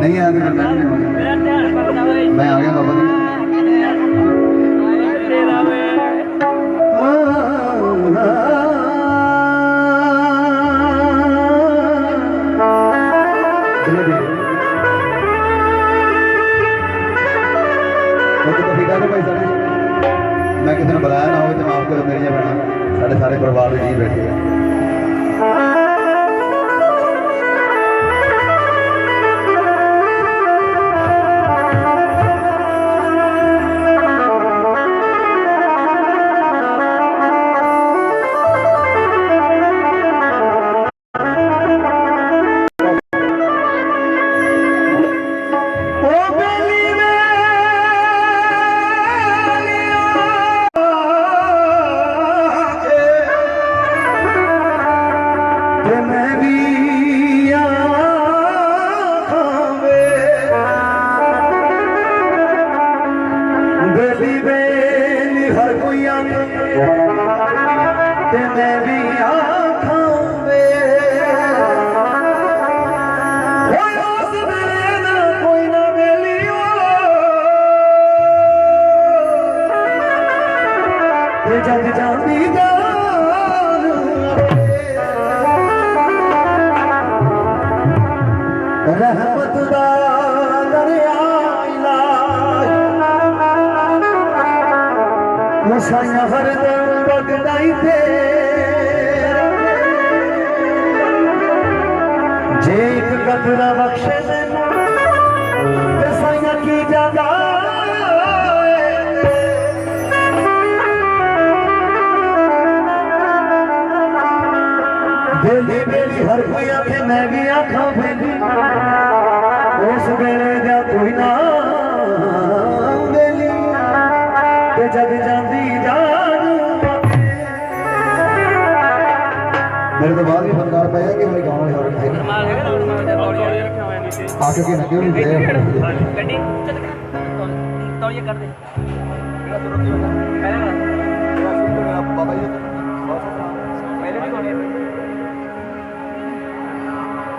ਨਹੀਂ ਆਇਆ ਤਾਂ ਮੈਂ ਆ ਗਿਆ ਬਾਬਾ ਜੀ। ਜਗ ਜਾਂਦੀ ਜਾਨ ਰਹਿਮਤ ਦਾ ਦਰਿਆ ਇਲਾਹ ਮਸਾਇਆ ਹਰਦਮ ਬਗਦਾਈ ਤੇ ਜੇ ਇੱਕ ਕਤਰਾ ਬਖਸ਼ੇ ਬੇਲੀ ਬੇਲੀ ਹਰ ਕੋਈ ਆਖੇ ਮੈਂ ਵੀ ਆਖਾਂ ਬੇਲੀ ਉਸ ਵੇਲੇ ਦਾ ਕੋਈ ਨਾ ਬੇਲੀ ਤੇ ਜਦ ਜਾਂਦੀ ਜਾਨ ਮੇਰੇ ਤੋਂ ਬਾਅਦ ਵੀ ਫਨਕਾਰ ਪਏ ਆ ਕਿ ਮੇਰੇ ਗਾਉਣ ਵਾਲੇ ਹੋਰ ਹੈਗੇ ਆ ਕੇ ਕਿ ਨਾ ਕਿਉਂ ਨਹੀਂ ਗਏ ਗੱਡੀ ਚੱਲ ਤੌਲੀਏ ਕਰ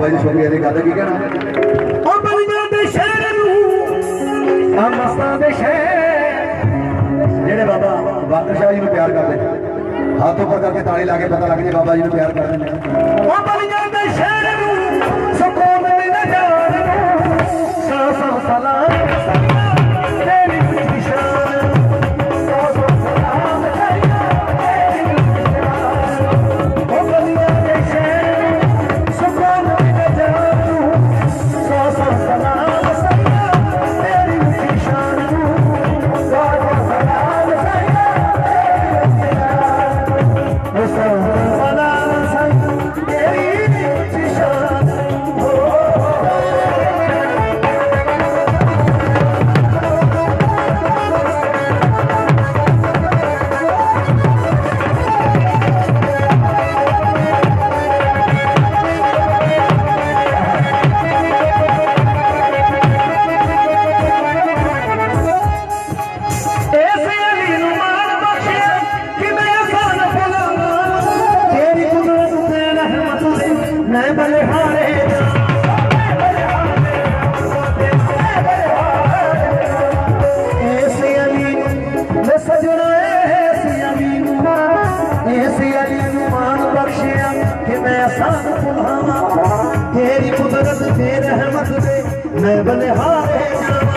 ਬਾਬਾ ਜੀ ਬਾਬਾ ਜੀ ਸ਼ੁਕਰੀਆ ਦੀ ਗੱਲ ਕੀ ਕਹਿਣਾ? ਉਹ ਬਲੀਆਂ ਦੇ ਸ਼ਹਿਰ ਨੂੰ ਆ ਮਸਤਾਂ ਦੇ ਸ਼ਹਿਰ। ਜਿਹੜੇ ਬਾਬਾ ਬਾਦਰ ਸ਼ਾਹ ਜੀ ਨੂੰ ਪਿਆਰ ਕਰਦੇ ਹੱਥ ਉੱਪਰ ਕਰਕੇ ਤਾੜੀ ਲਾ ਕੇ ਪਤਾ ਲੱਗ ਜੇ ਬਾਬਾ ਜੀ ਨੂੰ ਪਿਆਰ ਕਰਦੇ ਨੇ। ਉਹ ਬਲੀਆਂ ਦੇ ਸ਼ਹਿਰ ਨੂੰ ਸਕੂਨ ਮਿਲ ਜਾਣ ਨੂੰ। ਸਾ ਸਾ ਸਲਾਮ ਕਿ ਮੈਂ ਆਸਾਨ ਭੁਲਾਵਾਂ ਤੇਰੀ ਕੁਦਰਤ ਤੇ ਰਹਿਮਤ ਦੇ ਮੈਂ ਬਲਿਹਾਰੇ ਉਹ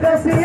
Pepsi.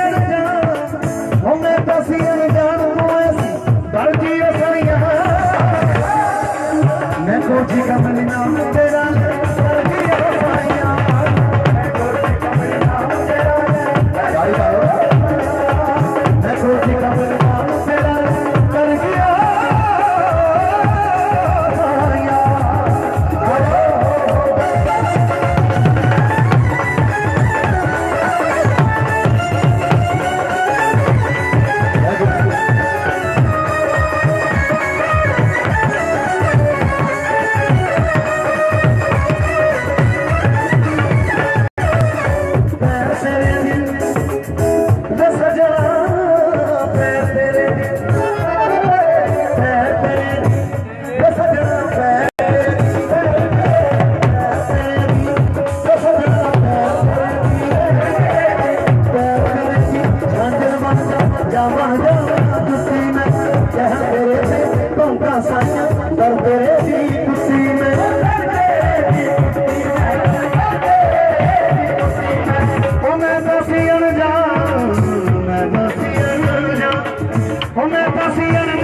de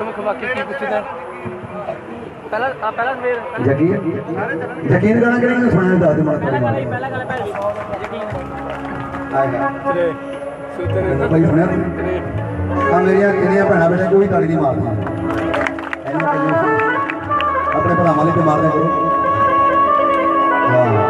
ਮੁੱਖ ਯਕੀਨ ਗਾਣਾ ਕਿਹੜਾ ਮੈਨੂੰ ਸੁਣਿਆ ਦੱਸ ਦੇ ਮਾਤਾ ਪਹਿਲਾਂ ਗੱਲ ਭੈਣ ਜੀ। ਸੁਤਰੇ ਭਾਈ ਸੁਣਿਆ ਆ ਮੇਰੀਆਂ ਕਿੰਨੀਆਂ ਭੈਣਾਂ ਬੇਟੇ ਕੋਈ ਤਾਲੀ ਨਹੀਂ ਮਾਰਦੀਆਂ ਆਪਣੇ ਭਰਾਵਾਂ ਲਈ ਤੇ ਮਾਰਦੇ ਕਰੋ। ਵਾਹ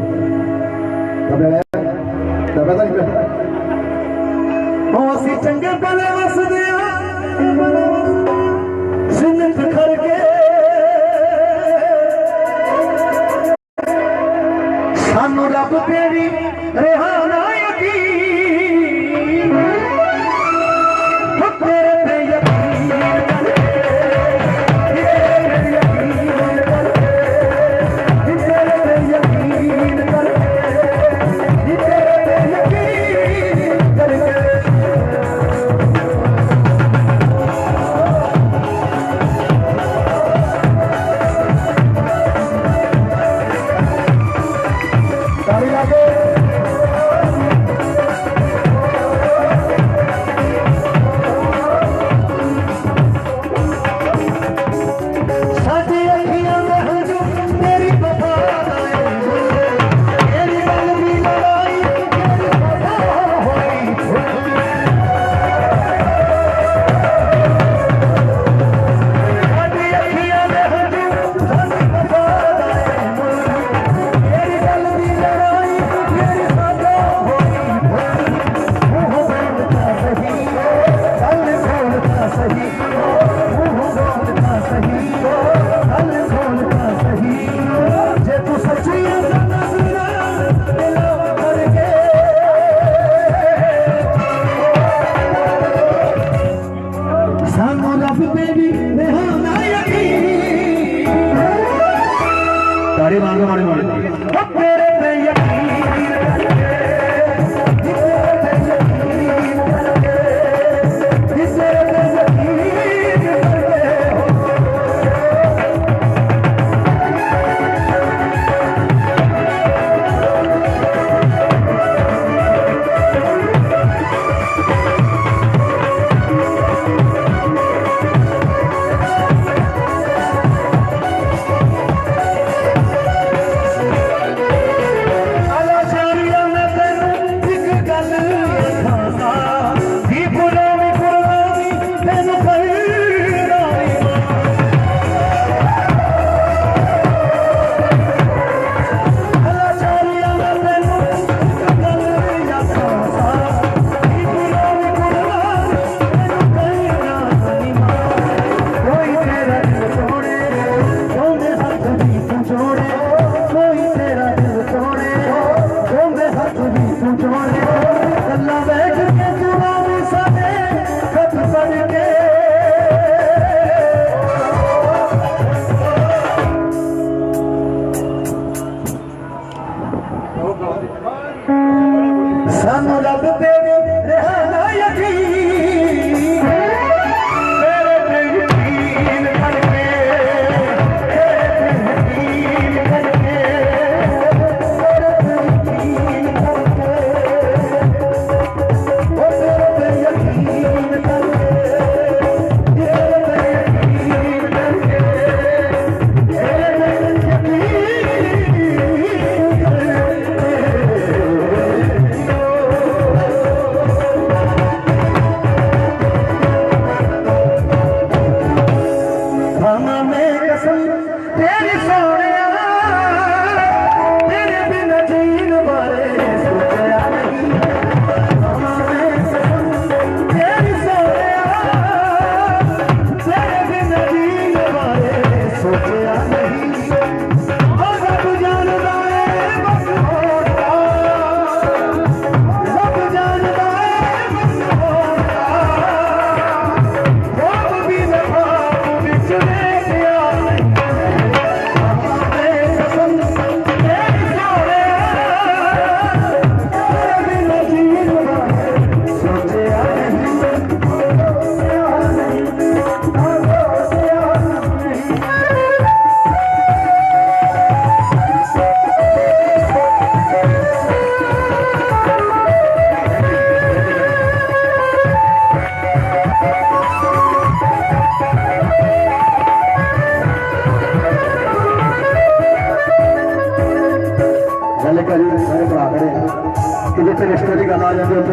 ਦਬੇ ਦਬੇ ਤਾਂ ਨਹੀਂ ਹੋ ਅਸੀਂ ਚੰਗੇ ਭਲੇ ਵਸਦੇ ਆ। ਜਿੰਨ ਖੜ ਕੇ ਸਾਨੂੰ ਰੱਬ ਤੇਰੀ ਰਿਹਾ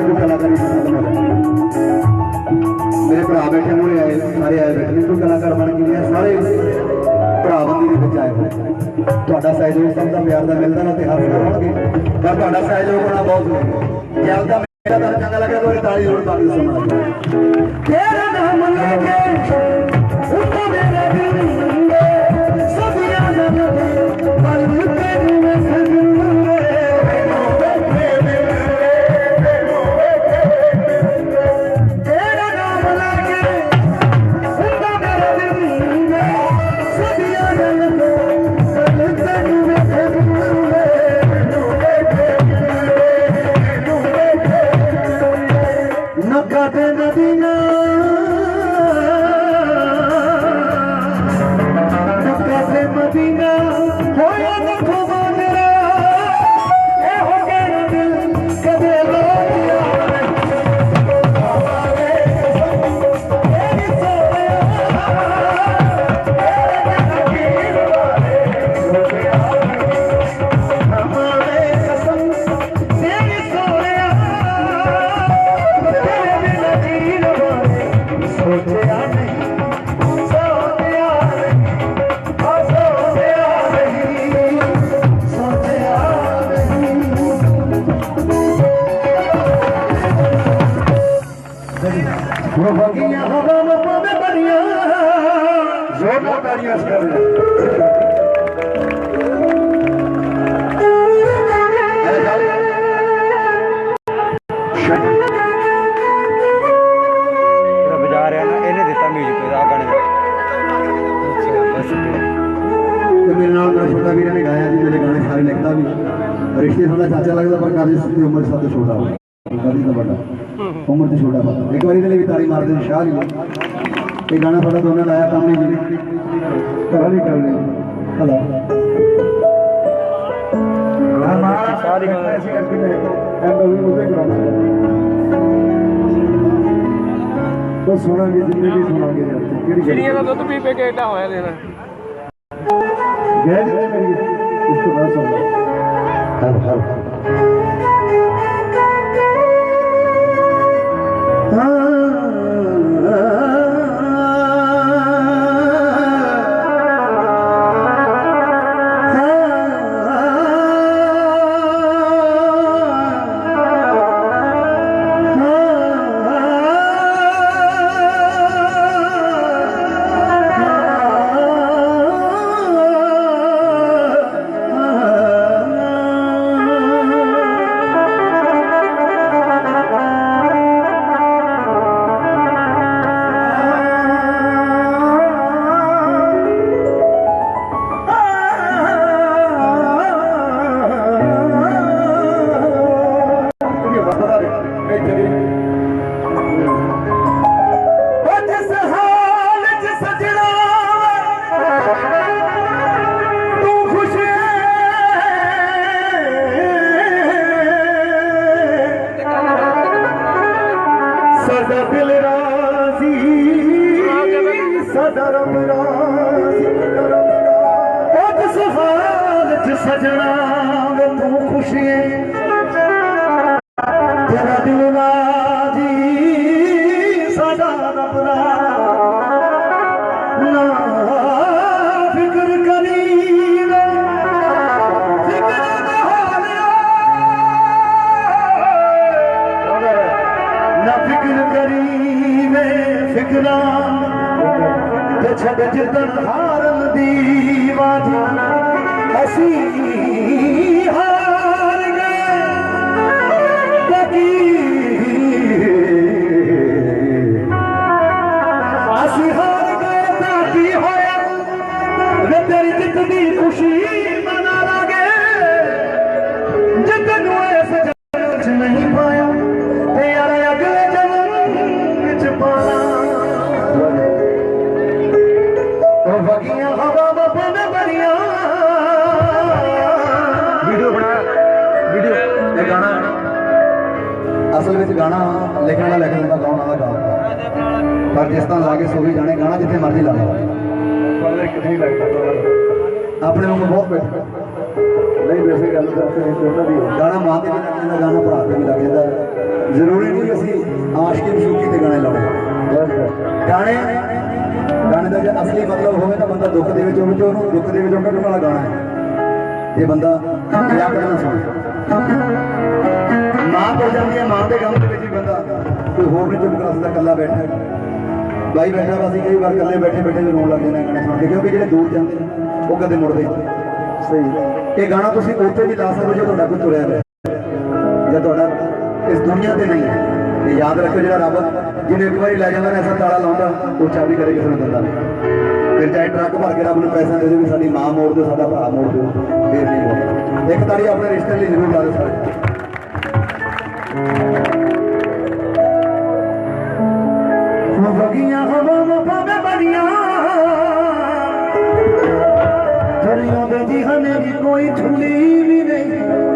ਦੀ ਕਲਾਕਾਰੀ ਮੇਰੇ ਭਰਾ ਬੈਠੇ ਹੋਏ ਆਏ, ਸਾਰੇ ਆਏ ਬੈਠੇ। ਕੋਈ ਕਲਾਕਾਰ ਬਣ ਕੇ ਨਹੀਂ ਸਾਰੇ ਭਰਾਵੰਦੀ ਦੇ ਵਿੱਚ ਆਏ ਹੋਏ। ਤੁਹਾਡਾ ਸਹਿਯੋਗ ਸਭ ਦਾ ਪਿਆਰ ਦਾ ਮਿਲਦਾ ਨਾ ਤੇ ਹਰ ਹੋਣਗੇ। ਪਰ ਤੁਹਾਡਾ ਸਹਿਯੋਗ ਹੋਣਾ ਬਹੁਤ ਜ਼ਰੂਰੀ ਜੇ ਆਪਦਾ ਮੇਰਾ ਤਾਂ ਚੰਗਾ ਲੱਗਿਆ, ਤਾਂ ਤਾਲੀ ਜ਼ਰੂਰ ਤਾਲੀ ਸੁਣਾ ਤੇਰਾ ਨਾਮ ਲੈ ਕੇ ਕਾਦੀ ਦਾ ਵੱਡਾ। ਉਮਰ ਤੇ ਛੋਟਾ ਵਾ ਇੱਕ ਵਾਰੀ ਦੇ ਲਈ ਤਾੜੀ ਮਾਰਦੇ ਨੇ ਸ਼ਾਹ ਜੀ। ਇਹ ਗਾਣਾ ਸਾਡਾ ਦੋਨਾਂ ਦਾ ਆਇਆ ਕੰਮ ਨਹੀਂ ਜੀ। ਕਰਾ ਨਹੀਂ। ਕਰਨੇ ਹਲਾ ਸਾਰੀ ਗਾਣੇ ਐਸੀ ਕਰਕੇ ਮੈਂ ਐਂਡ ਵੀ ਉਹਦੇ ਕਰਾਉਣਾ ਤਾਂ ਸੁਣਾਂਗੇ ਜਿੰਨੇ ਵੀ ਸੁਣਾਂਗੇ ਕਿਹੜੀ ਚਿੜੀਆਂ ਦਾ ਦੁੱਧ ਪੀ ਪੀ ਕੇ ਏਡਾ ਹੋਇਆ ਦੇਣਾ ਜਿੰਨੇ ਮੇਰੀ ਇਸ ਤੋਂ ਬਾਅਦ ਸੁਣਾਂਗੇ। ਹਲ ਹਲ ਤੇ ਛੱਡ ਜਿੱਦਣ ਹਾਰਨ ਦੀ ਬਾਜੀ ਅਸੀਂ ਜਿੱਥੇ ਮਰਜ਼ੀ ਲਾ ਲਓ। ਆਪਣੇ ਵਾਂਗੂ ਬਹੁਤ ਬੈਠ। ਨਹੀਂ ਵੈਸੇ ਗੱਲ ਤਾਂ ਆਪਣੇ ਛੋਟਾ ਦੀ ਗਾਣਾ ਮਾਂ ਵੀ ਲੱਗ ਜਾਂਦਾ ਗਾਣਾ ਭਰਾ ਵੀ ਲੱਗ ਜਾਂਦਾ। ਜ਼ਰੂਰੀ ਨਹੀਂ ਅਸੀਂ ਆਸ਼ਕੀ ਮਸ਼ੂਕੀ ਤੇ ਗਾਣੇ ਲਾਉਣੇ। ਗਾਣੇ ਗਾਣੇ ਦਾ ਜੇ ਅਸਲੀ ਮਤਲਬ ਹੋਵੇ ਤਾਂ ਬੰਦਾ ਦੁੱਖ ਦੇ ਵਿੱਚ ਹੋਵੇ ਤੇ ਉਹਨੂੰ ਦੁੱਖ ਦੇ ਵਿੱਚੋਂ ਕੱਢਣ ਵਾਲਾ ਗਾਣਾ ਹੈ। ਇਹ ਬੰਦਾ ਮਜ਼ਾਕ ਕਰਨਾ ਸੁਣ। ਮਾਂ ਤੋਂ ਜਾਂਦੀ ਹੈ ਮਾਂ ਦੇ ਗਮ ਦੇ ਵਿੱਚ ਵੀ ਬੰਦਾ ਕੋਈ ਹੋਰ ਨਹੀਂ ਚੁੱਪ ਕਰ ਸਕਦਾ ਇਕੱਲਾ ਬੈਠਾ ਹੈ। ਬਾਈ ਬੈਠਾ ਵਾ ਕਈ ਵਾਰ ਇਕੱਲੇ ਬੈਠੇ ਬੈਠੇ ਵੀ ਰੋਣ ਲੱਗ ਜਾਂਦੇ ਗਾਣੇ ਸੁਣ ਕੇ ਕਿਉਂਕਿ ਜਿਹੜੇ ਦੂਰ ਜਾਂਦੇ ਉਹ ਕਦੇ ਮੁੜਦੇ। ਸਹੀ। ਇਹ ਗਾਣਾ ਤੁਸੀਂ ਉੱਥੇ ਵੀ ਲਾ ਸਕਦੇ ਹੋ ਜੇ ਤੁਹਾਡਾ ਕੋਈ ਤੁਰਿਆ ਹੋਇਆ। ਜਾਂ ਤੁਹਾਡਾ ਇਸ ਦੁਨੀਆ ਤੇ ਨਹੀਂ। ਹੈ ਇਹ ਯਾਦ ਰੱਖੋ ਜਿਹੜਾ ਰੱਬ ਜਿਹਨੇ ਇੱਕ ਵਾਰੀ ਲੈ ਜਾਂਦਾ ਨਾ ਐਸਾ ਤਾਲਾ ਲਾਉਂਦਾ ਉਹ ਚਾਬੀ ਕਰੇ ਕਿਸੇ ਨੂੰ ਦਿੰਦਾ ਫਿਰ ਚਾਹੇ ਟਰੱਕ ਭਰ ਕੇ ਰੱਬ ਨੂੰ ਪੈਸਾ ਦੇ ਦੇ ਵੀ ਸਾਡੀ ਮਾਂ ਮੋੜ ਦਿਓ ਸਾਡਾ ਭਰਾ ਮੋੜ ਦਿਓ ਫਿਰ ਨਹੀਂ ਮੋੜਦਾ ਇੱਕ ਤਾੜੀ ਆਪਣੇ ਰਿਸ਼ਤੇ ਲਈ ਜ਼ਰੂਰ ਲਾ ਦਿਓ ਸਾਰੇ। ਦਰਿਆ ਦੇ ਜਿਹਨੇ ਵੀ ਕੋਈ ਠੁਲੀ ਵੀ ਨਹੀਂ